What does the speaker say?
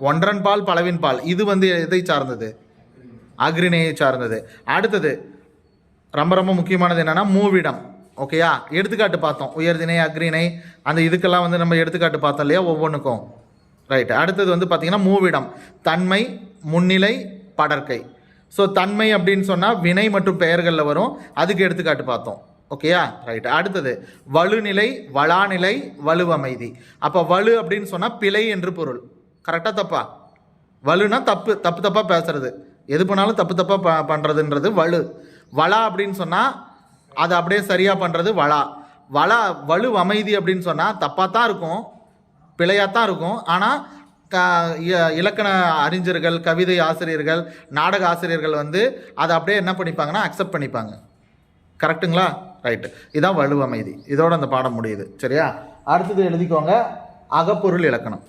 ஒன்றன் பால் பலவின் பால். இது வந்து எதை சார்ந்தது? அக்ரிணையை சார்ந்தது. அடுத்தது ரொம்ப ரொம்ப முக்கியமானது என்னென்னா மூவிடம். ஓகேயா எடுத்துக்காட்டு பார்த்தோம். உயர்திணை அக்ரிணை அந்த இதுக்கெல்லாம் வந்து நம்ம எடுத்துக்காட்டு பார்த்தோம் இல்லையா? ஒவ்வொன்றுக்கும் ரைட் அடுத்தது வந்து பார்த்திங்கன்னா மூவிடம். தன்மை முன்னிலை படற்கை. ஸோ தன்மை அப்படின்னு சொன்னால் வினை மற்றும் பெயர்களில் வரும். அதுக்கு எடுத்துக்காட்டு பார்த்தோம். ஓகேயா ரைட் அடுத்தது வலுநிலை வளாநிலை வலுவமைதி. அப்போ வலு அப்படின்னு சொன்னால் பிழை என்று பொருள். கரெக்டாக தப்பா. வலுனா தப்பு தப்பு தப்பாக பேசுறது. எது பண்ணாலும் தப்பு தப்பாக ப பண்ணுறதுன்றது வலு. வளா அப்படின்னு சொன்னால் அதை அப்படியே சரியாக பண்ணுறது வளா வளா வலு அமைதி அப்படின்னு சொன்னால் தப்பாக தான் இருக்கும் பிழையாக தான் இருக்கும். ஆனால் க இலக்கண அறிஞர்கள் கவிதை ஆசிரியர்கள் நாடக ஆசிரியர்கள் வந்து அதை அப்படியே என்ன பண்ணிப்பாங்கன்னா அக்செப்ட் பண்ணிப்பாங்க. கரெக்ட்டுங்களா ரைட்டு இதான் வலுவமைதி இதோட அந்த பாடம் முடியுது. சரியா? அடுத்தது எழுதிக்கோங்க. அகப்பொருள் இலக்கணம்.